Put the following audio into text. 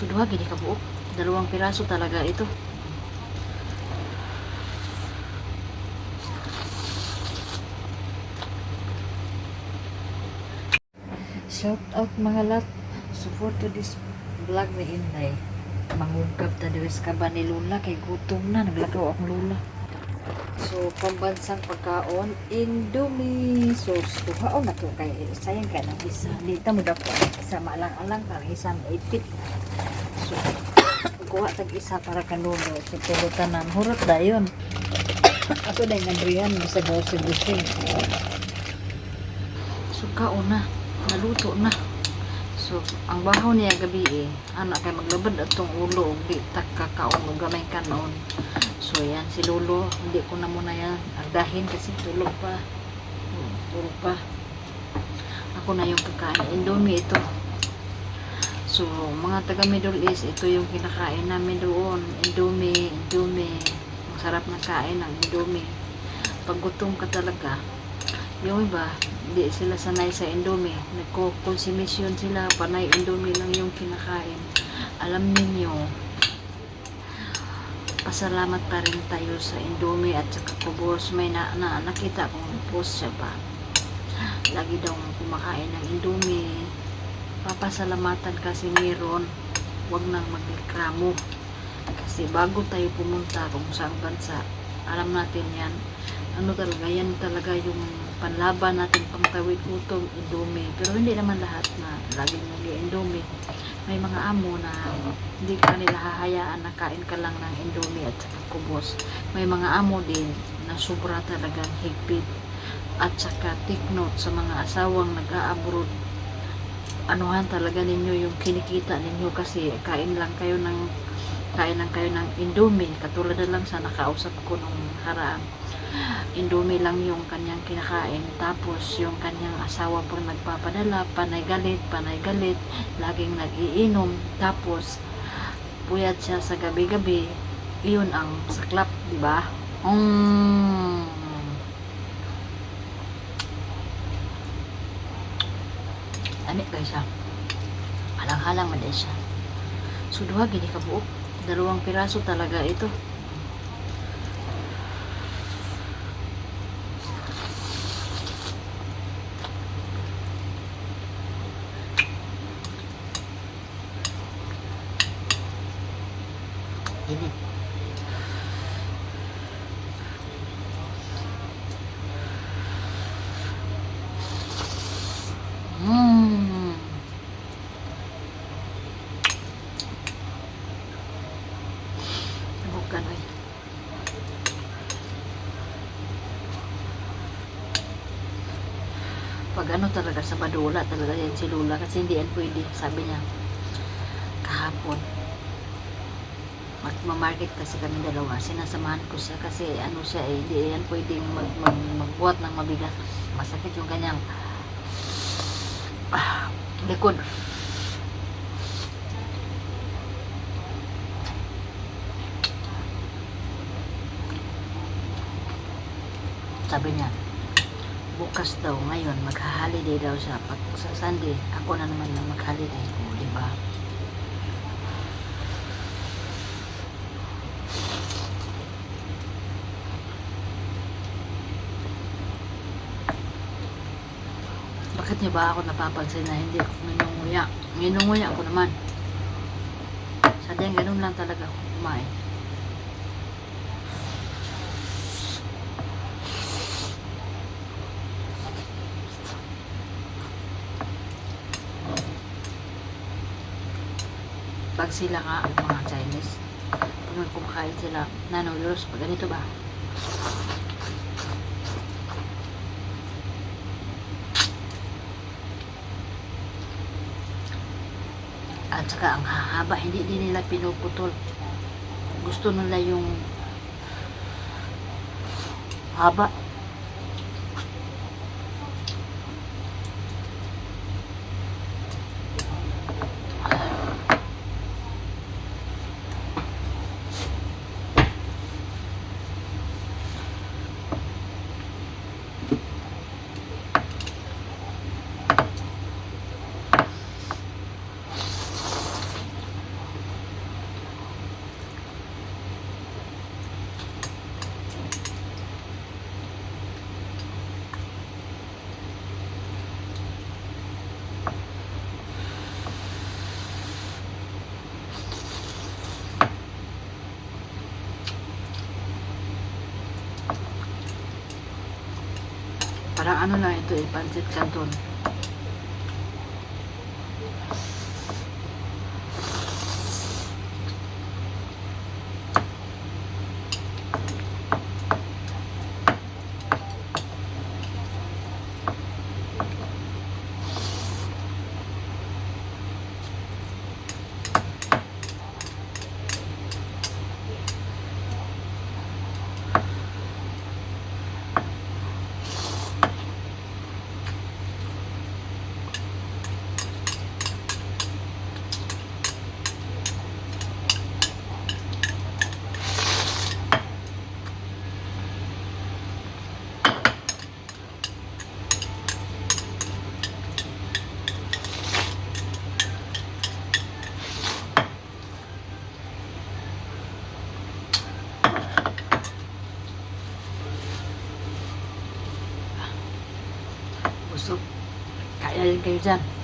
So, duha gini ka buok. Dalawang piraso talaga ito. Shout out mga lat. Support to this vlog ni Inday. Mangungkap ta diri sa kaba ni Lula kay gutom na naglagaw akong Lula. So pambansang pagkaon Indomie sauce. Tuhaon na to kay sayang ka ng isa. Dito mo dapat isa maalang-alang para isa maipit. So kuha tag isa para kanuno. So tulutan ng hurot dayon. Ako na yung Adrian sa grocery So kaon na. Naluto na. So, ang bahaw niya gabi eh, ano kay maglabad atong ulo di tak kakaon ug gamay kanon. So yan si Lolo, hindi ko na muna yan agdahin kasi tulog pa. Hmm, tulog pa. Ako na yung kakain. Indomie ito. So, mga taga Middle East, ito yung kinakain namin doon. Indomie, Indomie. Masarap na kain ng Indomie. Pag gutom ka talaga, yung iba, hindi sila sanay sa Indomie. Nagko-consumption sila, panay Indomie lang yung kinakain. Alam ninyo, pasalamat pa rin tayo sa Indomie at saka kubos. May na, na, nakita kong post siya pa. Lagi daw kumakain ng Indomie. Papasalamatan kasi meron. Huwag nang magreklamo. Kasi bago tayo pumunta kung saan bansa, alam natin yan. Ano talaga, yan talaga yung panlaban natin pangtawid utong Indomie. Pero hindi naman lahat na laging nag-Indomie. May mga amo na hindi ka nila hahayaan na kain ka lang ng Indomie at saka kubos. May mga amo din na sobra talagang higpit at saka take note sa mga asawang nag-a-abroad anuhan talaga ninyo yung kinikita ninyo kasi kain lang kayo ng kain lang kayo ng Indomie katulad na lang sa nakausap ko nung haraan Indomie lang yung kanyang kinakain tapos yung kanyang asawa pang nagpapadala panay galit, panay galit laging nagiinom tapos puyat siya sa gabi-gabi iyon ang saklap, di ba? Mm. Ani guys siya. Halang-halang man siya. So duha gini ka buok. Dalawang piraso talaga ito. Ay. Pag ano talaga sa Badula talaga yan si Lula kasi hindi yan pwede sabi niya. Kahapon magmamarket kasi kami dalawa. Sinasamahan ko siya kasi ano siya eh hindi yan pwedeng mag, mag, magbuhat ng mabigat. Masakit yung kanyang ah, likod. Sabi niya bukas daw ngayon mag-holiday daw siya. Pag sa Sunday ako na naman na mag-holiday. Ko di bakit niya ba ako napapansin na hindi ako ninunguya ninunguya ako naman. Sadyang ganun lang talaga ako kumain. Pag sila nga mga Chinese pag kumakain sila nanoodles pag ganito ba at saka ang hahaba hindi din nila pinuputol. Gusto nila yung haba Parang ano lang ito eh, pancit canton. Busog. Kaya din kayo dyan.